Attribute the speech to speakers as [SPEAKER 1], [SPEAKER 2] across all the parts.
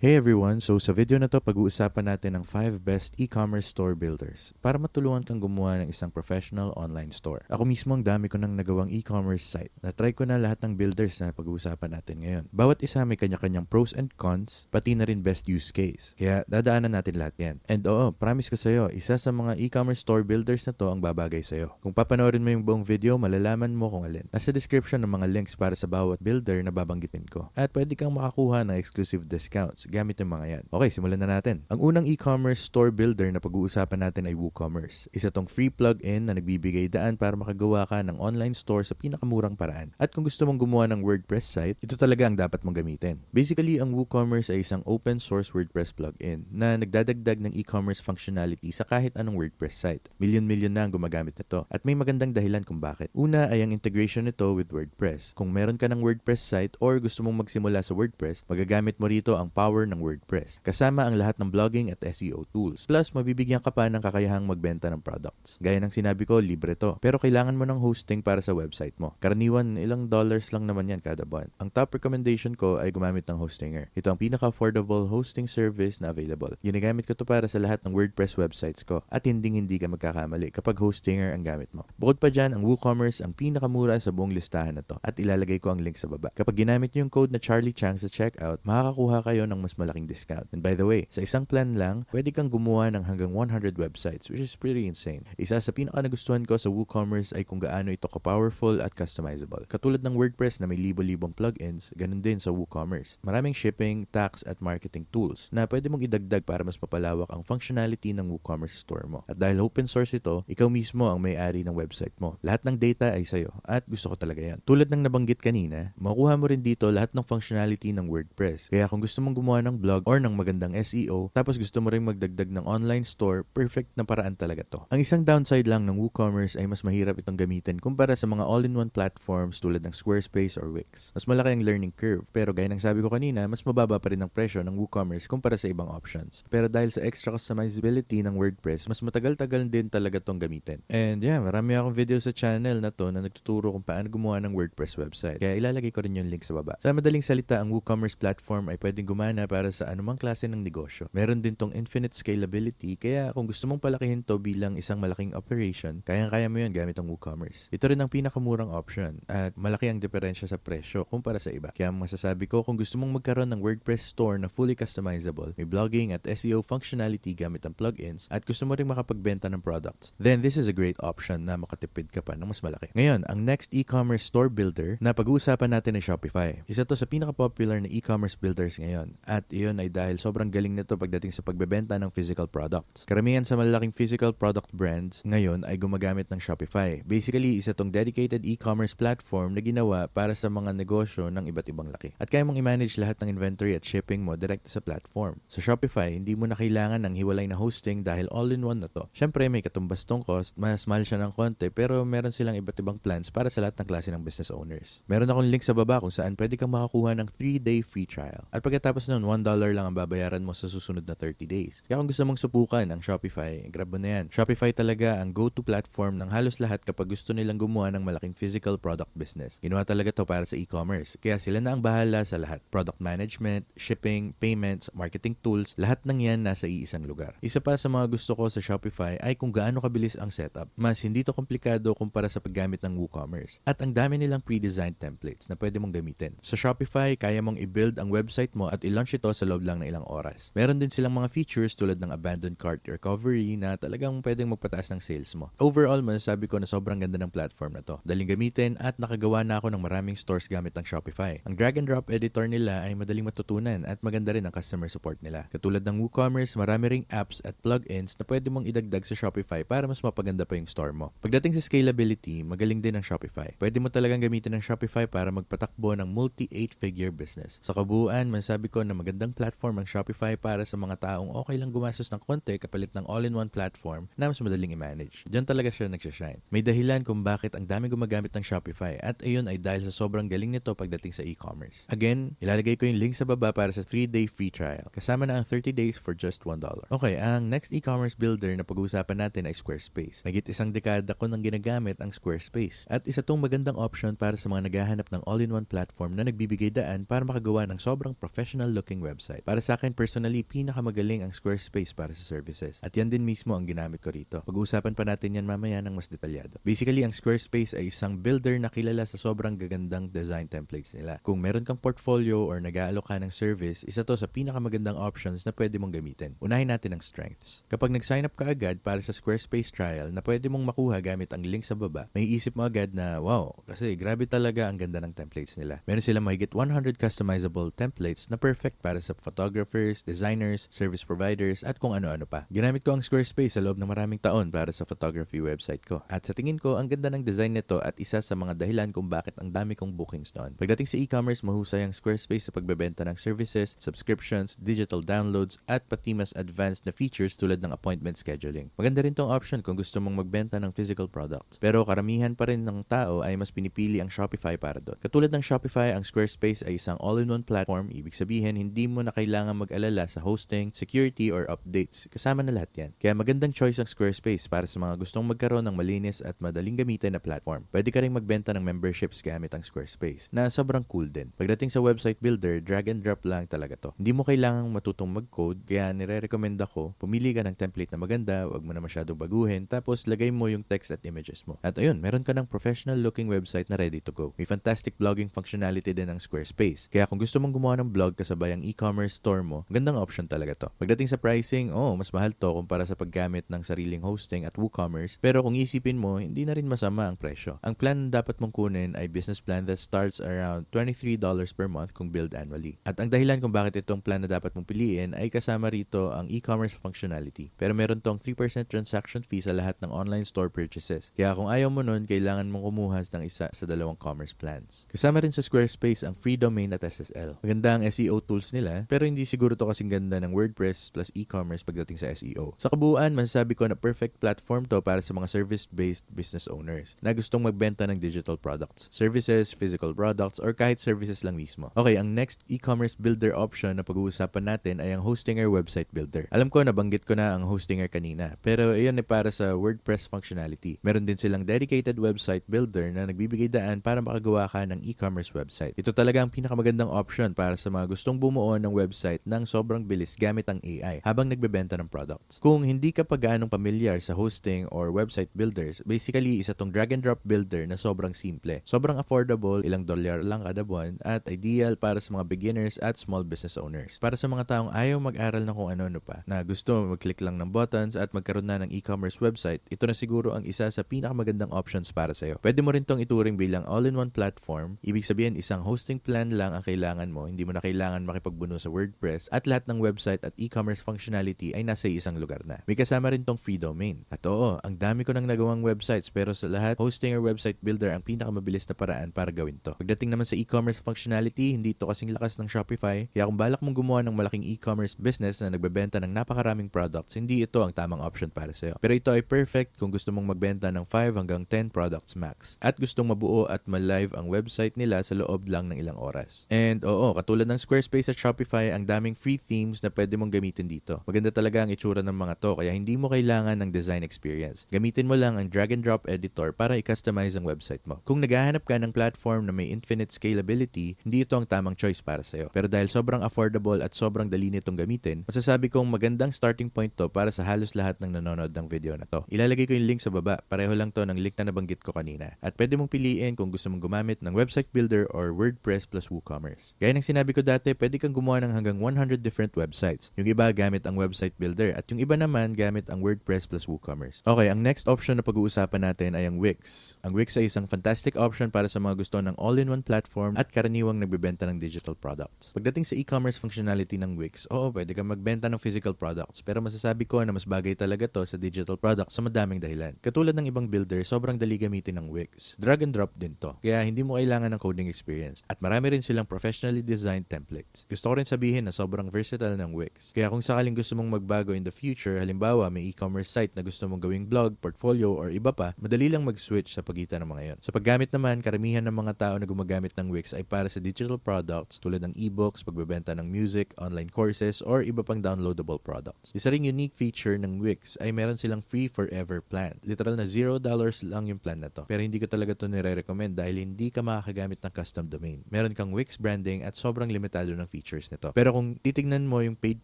[SPEAKER 1] Hey everyone! So sa video na to, pag-uusapan natin ang 5 best e-commerce store builders para matulungan kang gumawa ng isang professional online store. Ako mismo ang dami ko nang nagawang e-commerce site. Na-try ko na lahat ng builders na pag-uusapan natin ngayon. Bawat isa may kanya-kanyang pros and cons, pati na rin best use case. Kaya dadaanan natin lahat yan. And oo, promise ko sa'yo, isa sa mga e-commerce store builders na to ang babagay sa'yo. Kung papanoorin mo yung buong video, malalaman mo kung alin. Nasa description ng mga links para sa bawat builder na babanggitin ko. At pwede kang makakuha ng exclusive discounts gamit yung mga yan. Okay, simulan na natin. Ang unang e-commerce store builder na pag-uusapan natin ay WooCommerce. Isa tong free plug-in na nagbibigay daan para makagawa ka ng online store sa pinakamurang paraan. At kung gusto mong gumawa ng WordPress site, ito talaga ang dapat mong gamitin. Basically, ang WooCommerce ay isang open source WordPress plug-in na nagdadagdag ng e-commerce functionality sa kahit anong WordPress site. Milyon-milyon na ang gumagamit nito at may magandang dahilan kung bakit. Una ay ang integration nito with WordPress. Kung meron ka ng WordPress site or gusto mong magsimula sa WordPress, magagamit mo rito ang power ng WordPress, kasama ang lahat ng blogging at SEO tools. Plus, mabibigyan ka pa ng kakayahang magbenta ng products. Gaya ng sinabi ko, libre to. Pero kailangan mo ng hosting para sa website mo. Karaniwan, ilang dollars lang naman yan kada buwan. Ang top recommendation ko ay gumamit ng Hostinger. Ito ang pinaka-affordable hosting service na available. Ginagamit ko to para sa lahat ng WordPress websites ko at hindi-hindi ka magkakamali kapag Hostinger ang gamit mo. Bukod pa dyan, ang WooCommerce ang pinakamura sa buong listahan na to at ilalagay ko ang link sa baba. Kapag ginamit niyo yung code na Charlie Chang sa checkout, makakakuha kayo ng mas malaking discount. And by the way, sa isang plan lang, pwede kang gumawa ng hanggang 100 websites which is pretty insane. Isa sa pinaka nagustuhan ko sa WooCommerce ay kung gaano ito ka-powerful at customizable. Katulad ng WordPress na may libo-libong plugins, ganun din sa WooCommerce. Maraming shipping, tax at marketing tools na pwede mong idagdag para mas mapalawak ang functionality ng WooCommerce store mo. At dahil open source ito, ikaw mismo ang may-ari ng website mo. Lahat ng data ay sa'yo at gusto ko talaga yan. Tulad ng nabanggit kanina, makuha mo rin dito lahat ng functionality ng WordPress. Kaya kung gusto mong gumawa ng blog or ng magandang SEO, tapos gusto mo rin magdagdag ng online store, perfect na paraan talaga to. Ang isang downside lang ng WooCommerce ay mas mahirap itong gamitin kumpara sa mga all-in-one platforms tulad ng Squarespace or Wix. Mas malaki ang learning curve, pero gaya ng sabi ko kanina, mas mababa pa rin ang presyo ng WooCommerce kumpara sa ibang options. Pero dahil sa extra customizability ng WordPress, mas matagal-tagal din talaga tong gamitin. And yeah, marami akong video sa channel na to na nagtuturo kung paano gumawa ng WordPress website. Kaya ilalagay ko rin yung link sa baba. Sa madaling salita, ang WooCommerce platform ay pwedeng gumana para sa anumang klase ng negosyo. Meron din tong infinite scalability, kaya kung gusto mong palakihin to bilang isang malaking operation, kayang-kaya mo yun gamit ang WooCommerce. Ito rin ang pinakamurang option at malaki ang diferensya sa presyo kumpara sa iba. Kaya masasabi ko kung gusto mong magkaroon ng WordPress store na fully customizable, may blogging at SEO functionality gamit ang plugins, at gusto mo rin makapagbenta ng products, then this is a great option na makatipid ka pa ng mas malaki. Ngayon, ang next e-commerce store builder na pag-uusapan natin ay Shopify. Isa to sa pinaka-popular na e-commerce builders ngayon at iyon ay dahil sobrang galing nito pagdating sa pagbebenta ng physical products. Karamihan sa malalaking physical product brands ngayon ay gumagamit ng Shopify. Basically, isa tong dedicated e-commerce platform na ginawa para sa mga negosyo ng iba't ibang laki. At kaya mong i-manage lahat ng inventory at shipping mo direct sa platform. Sa Shopify, hindi mo na kailangan ng hiwalay na hosting dahil all-in-one na to. Syempre, may katumbas tong cost, mas mahal siya ng konti, pero meron silang iba't ibang plans para sa lahat ng klase ng business owners. Meron akong link sa baba kung saan pwede kang makakuha ng 3-day free trial. At pagkatapos nun, $1 lang ang babayaran mo sa susunod na 30 days. Kaya kung gusto mong subukan ang Shopify, grab mo na yan. Shopify talaga ang go-to platform ng halos lahat kapag gusto nilang gumawa ng malaking physical product business. Ginawa talaga to para sa e-commerce. Kaya sila na ang bahala sa lahat. Product management, shipping, payments, marketing tools, lahat ng yan nasa iisang lugar. Isa pa sa mga gusto ko sa Shopify ay kung gaano kabilis ang setup. Mas hindi to komplikado kumpara sa paggamit ng WooCommerce. At ang dami nilang pre-designed templates na pwede mong gamitin. Sa Shopify, kaya mong i-build ang website mo at i-launch ito sa loob lang ng ilang oras. Meron din silang mga features tulad ng abandoned cart recovery na talagang pwedeng magpataas ng sales mo. Overall, masasabi ko na sobrang ganda ng platform na to. Daling gamitin at nakagawa na ako ng maraming stores gamit ng Shopify. Ang drag and drop editor nila ay madaling matutunan at maganda rin ang customer support nila. Katulad ng WooCommerce, marami ring apps at plugins na pwede mong idagdag sa Shopify para mas mapaganda pa yung store mo. Pagdating sa scalability, magaling din ang Shopify. Pwede mo talagang gamitin ng Shopify para magpatakbo ng multi-8-figure business. Sa kabuuan, masasabi ko na magandang platform ang Shopify para sa mga taong okay lang gumastos ng konti kapalit ng all-in-one platform na mas madaling i-manage. Diyan talaga siya nagsashine. May dahilan kung bakit ang dami gumagamit ng Shopify at ayun ay dahil sa sobrang galing nito pagdating sa e-commerce. Again, ilalagay ko yung link sa baba para sa 3-day free trial. Kasama na ang 30 days for just $1. Okay, ang next e-commerce builder na pag-uusapan natin ay Squarespace. Magit isang dekada ko nang ginagamit ang Squarespace. At isa tong magandang option para sa mga naghahanap ng all-in-one platform na nagbibigay daan para makagawa ng sobrang professional looking looking website. Para sa akin personally, pinakamagaling ang Squarespace para sa services. At yan din mismo ang ginamit ko rito. Pag-uusapan pa natin yan mamaya ng mas detalyado. Basically, ang Squarespace ay isang builder na kilala sa sobrang gagandang design templates nila. Kung meron kang portfolio or nag-aalok ka ng service, isa to sa pinakamagandang options na pwede mong gamitin. Unahin natin ang strengths. Kapag nag-sign up ka agad para sa Squarespace trial na pwede mong makuha gamit ang link sa baba, may isip mo agad na, wow, kasi grabe talaga ang ganda ng templates nila. Meron silang mahigit 100 customizable templates na perfect para sa photographers, designers, service providers, at kung ano-ano pa. Ginamit ko ang Squarespace sa loob ng maraming taon para sa photography website ko. At sa tingin ko, ang ganda ng design nito at isa sa mga dahilan kung bakit ang dami kong bookings noon. Pagdating sa e-commerce, mahusay ang Squarespace sa pagbebenta ng services, subscriptions, digital downloads, at pati mas advanced na features tulad ng appointment scheduling. Maganda rin tong option kung gusto mong magbenta ng physical products. Pero karamihan pa rin ng tao ay mas pinipili ang Shopify para doon. Katulad ng Shopify, ang Squarespace ay isang all-in-one platform. Ibig sabihin, hindi mo na kailangan mag-alala sa hosting, security, or updates. Kasama na lahat yan. Kaya magandang choice ang Squarespace para sa mga gustong magkaroon ng malinis at madaling gamitin na platform. Pwede ka rin magbenta ng memberships gamit ang Squarespace na sobrang cool din. Pagdating sa website builder, drag and drop lang talaga to. Hindi mo kailangang matutong mag-code, kaya nire-recommend ako, pumili ka ng template na maganda, wag mo na masyadong baguhin, tapos lagay mo yung text at images mo. At ayun, meron ka ng professional looking website na ready to go. May fantastic blogging functionality din ng Squarespace. Kaya kung gusto mong gumawa ng blog kasabay ang e-commerce store mo, magandang option talaga to. Pagdating sa pricing, oh, mas mahal to kumpara sa paggamit ng sariling hosting at WooCommerce. Pero kung isipin mo, hindi na rin masama ang presyo. Ang plan na dapat mong kunin ay business plan that starts around $23 per month kung billed annually. At ang dahilan kung bakit itong plan na dapat mong piliin ay kasama rito ang e-commerce functionality. Pero meron tong 3% transaction fee sa lahat ng online store purchases. Kaya kung ayaw mo nun, kailangan mong kumuha ng isa sa dalawang commerce plans. Kasama rin sa Squarespace ang free domain at SSL. Maganda ang SEO tools nila, pero hindi siguro to kasing ganda ng WordPress plus e-commerce pagdating sa SEO. Sa kabuuan, masasabi ko na perfect platform to para sa mga service-based business owners na gustong magbenta ng digital products, services, physical products, or kahit services lang mismo. Okay, ang next e-commerce builder option na pag-uusapan natin ay ang Hostinger website builder. Alam ko, nabanggit ko na ang Hostinger kanina, pero iyon ay para sa WordPress functionality. Meron din silang dedicated website builder na nagbibigay daan para makagawa ka ng e-commerce website. Ito talaga ang pinakamagandang option para sa mga gustong bumuo ng website ng sobrang bilis gamit ang AI habang nagbebenta ng products. Kung hindi ka pa gaanong pamilyar sa hosting or website builders, basically isa tong drag and drop builder na sobrang simple. Sobrang affordable, ilang dolyar lang kada buwan at ideal para sa mga beginners at small business owners. Para sa mga taong ayaw mag-aral ng kung ano-ano pa, na gusto mag-click lang ng buttons at magkaroon na ng e-commerce website, ito na siguro ang isa sa pinakamagandang options para sa'yo. Pwede mo rin tong ituring bilang all-in-one platform. Ibig sabihin, isang hosting plan lang ang kailangan mo. Hindi mo na kailangan makipagbuno sa WordPress at lahat ng website at e-commerce functionality ay nasa isang lugar na. May kasama rin tong free domain. At oo, ang dami ko nang nagawang websites pero sa lahat, hosting or website builder ang pinakamabilis na paraan para gawin to. Pagdating naman sa e-commerce functionality, hindi to kasing lakas ng Shopify. Kaya kung balak mong gumawa ng malaking e-commerce business na nagbebenta ng napakaraming products, hindi ito ang tamang option para sa'yo. Pero ito ay perfect kung gusto mong magbenta ng 5 hanggang 10 products max. At gustong mabuo at ma-live ang website nila sa loob lang ng ilang oras. And oo, katulad ng Squarespace at Shopify, ang daming free themes na pwede mong gamitin dito. Maganda talaga ang itsura ng mga to, kaya hindi mo kailangan ng design experience. Gamitin mo lang ang drag and drop editor para i-customize ang website mo. Kung naghahanap ka ng platform na may infinite scalability, hindi ito ang tamang choice para sa'yo. Pero dahil sobrang affordable at sobrang dali nitong gamitin, masasabi kong magandang starting point to para sa halos lahat ng nanonood ng video na to. Ilalagay ko yung link sa baba. Pareho lang to ng link na nabanggit ko kanina. At pwede mong piliin kung gusto mong gumamit ng website builder or WordPress plus WooCommerce. Gaya ng sinabi ko dati, pwede kang gumawa ng hanggang 100 different websites. Yung iba gamit ang website builder at yung iba naman gamit ang WordPress plus WooCommerce. Okay, ang next option na pag-uusapan natin ay ang Wix. Ang Wix ay isang fantastic option para sa mga gusto ng all-in-one platform at karaniwang nagbebenta ng digital products. Pagdating sa e-commerce functionality ng Wix, oo, pwede kang magbenta ng physical products pero masasabi ko na mas bagay talaga to sa digital products sa madaming dahilan. Katulad ng ibang builder, sobrang dali gamitin ng Wix. Drag and drop din to. Kaya hindi mo kailangan ng coding experience. At marami rin silang professionally designed templates. Gusto ko rin sabihin na sobrang versatile ng Wix. Kaya kung sakaling gusto mong magbago in the future, halimbawa may e-commerce site na gusto mong gawing blog, portfolio, or iba pa, madali lang mag-switch sa pagitan ng mga yon. Sa paggamit naman, karamihan ng mga tao na gumagamit ng Wix ay para sa digital products tulad ng e-books, pagbebenta ng music, online courses, or iba pang downloadable products. Isa ring unique feature ng Wix ay meron silang free forever plan. Literal na $0 lang yung plan na to. Pero hindi ko talaga to nire-recommend dahil hindi ka makakagamit ng custom domain. Meron kang Wix branding at sobrang limitado ng features features nito. Pero kung titignan mo yung paid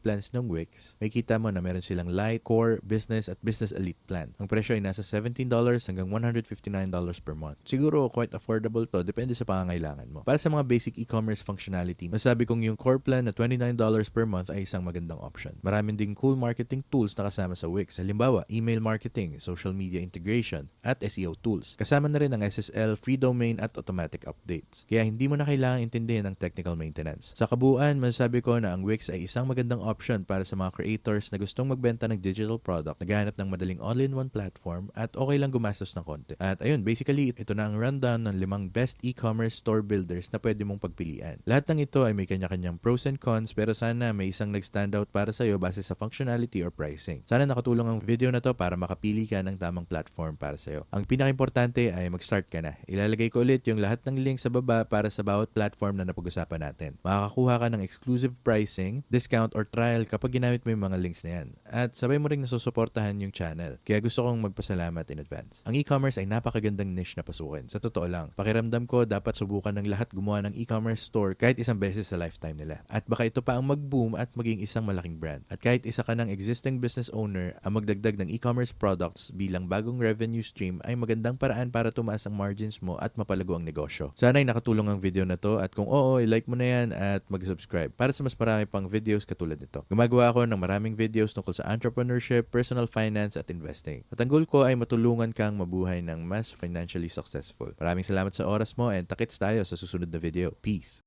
[SPEAKER 1] plans ng Wix, may kita mo na meron silang Lite, Core, Business at Business Elite plan. Ang presyo ay nasa $17 hanggang $159 per month. Siguro quite affordable to, depende sa pangangailangan mo. Para sa mga basic e-commerce functionality, masabi kong yung core plan na $29 per month ay isang magandang option. Maraming ding cool marketing tools na kasama sa Wix. Halimbawa, email marketing, social media integration, at SEO tools. Kasama na rin ang SSL, free domain at automatic updates. Kaya hindi mo na kailangang intindihin ang technical maintenance. Sa kabuuan, masasabi ko na ang Wix ay isang magandang option para sa mga creators na gustong magbenta ng digital product, naghahanap ng madaling all-in-one platform, at okay lang gumastos ng konti. At ayun, basically, ito na ang rundown ng limang best e-commerce store builders na pwede mong pagpilian. Lahat ng ito ay may kanya-kanyang pros and cons pero sana may isang nag-standout para sa'yo base sa functionality or pricing. Sana nakatulong ang video na to para makapili ka ng tamang platform para sa'yo. Ang pinaka-importante ay mag-start ka na. Ilalagay ko ulit yung lahat ng link sa baba para sa bawat platform na napag-usapan natin. Makakakuha ka ng exclusive pricing, discount or trial kapag ginamit mo yung mga links na yan. At sabay mo rin nasusuportahan yung channel. Kaya gusto kong magpasalamat in advance. Ang e-commerce ay napakagandang niche na pasukin. Sa totoo lang, pakiramdam ko dapat subukan ng lahat gumawa ng e-commerce store kahit isang beses sa lifetime nila. At baka ito pa ang mag-boom at maging isang malaking brand. At kahit isa ka ng existing business owner, ang magdagdag ng e-commerce products bilang bagong revenue stream ay magandang paraan para tumaas ang margins mo at mapalago ang negosyo. Sana ay nakatulong ang video na to at kung oo, i-like mo na yan at mag-subscribe para sa mas marami pang videos katulad nito. Gumagawa ako ng maraming videos tungkol sa entrepreneurship, personal finance at investing. At ang goal ko ay matulungan kang mabuhay ng mas financially successful. Maraming salamat sa oras mo and takits tayo sa susunod na video. Peace!